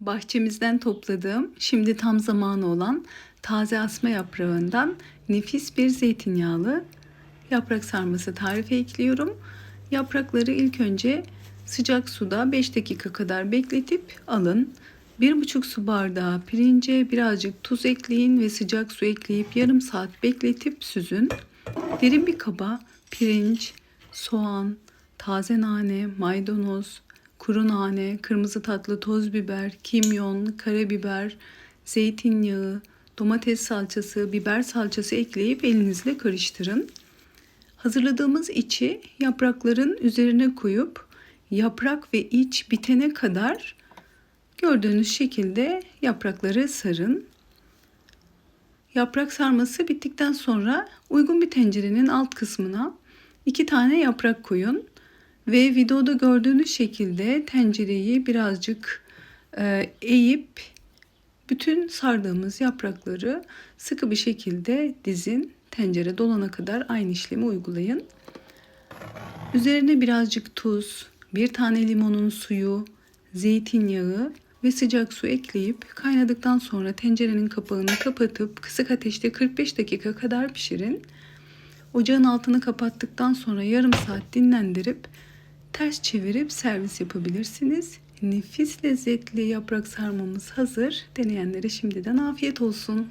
Bahçemizden topladığım, şimdi tam zamanı olan taze asma yaprağından nefis bir zeytinyağlı yaprak sarması tarifi ekliyorum. Yaprakları ilk önce sıcak suda 5 dakika kadar bekletip alın. 1,5 su bardağı pirince birazcık tuz ekleyin ve sıcak su ekleyip yarım saat bekletip süzün. Derin bir kaba pirinç, soğan, taze nane, maydanoz, kuru nane, kırmızı tatlı toz biber, kimyon, karabiber, zeytinyağı, domates salçası, biber salçası ekleyip elinizle karıştırın. Hazırladığımız içi yaprakların üzerine koyup yaprak ve iç bitene kadar gördüğünüz şekilde yaprakları sarın. Yaprak sarması bittikten sonra uygun bir tencerenin alt kısmına iki tane yaprak koyun ve videoda gördüğünüz şekilde tencereyi birazcık e, eğip bütün sardığımız yaprakları sıkı bir şekilde dizin. Tencere dolana kadar aynı işlemi uygulayın. Üzerine birazcık tuz, bir tane limonun suyu, zeytinyağı ve sıcak su ekleyip kaynadıktan sonra tencerenin kapağını kapatıp kısık ateşte 45 dakika kadar pişirin. Ocağın altını kapattıktan sonra yarım saat dinlendirip ters çevirip servis yapabilirsiniz. Nefis lezzetli yaprak sarmamız hazır. Deneyenlere şimdiden afiyet olsun.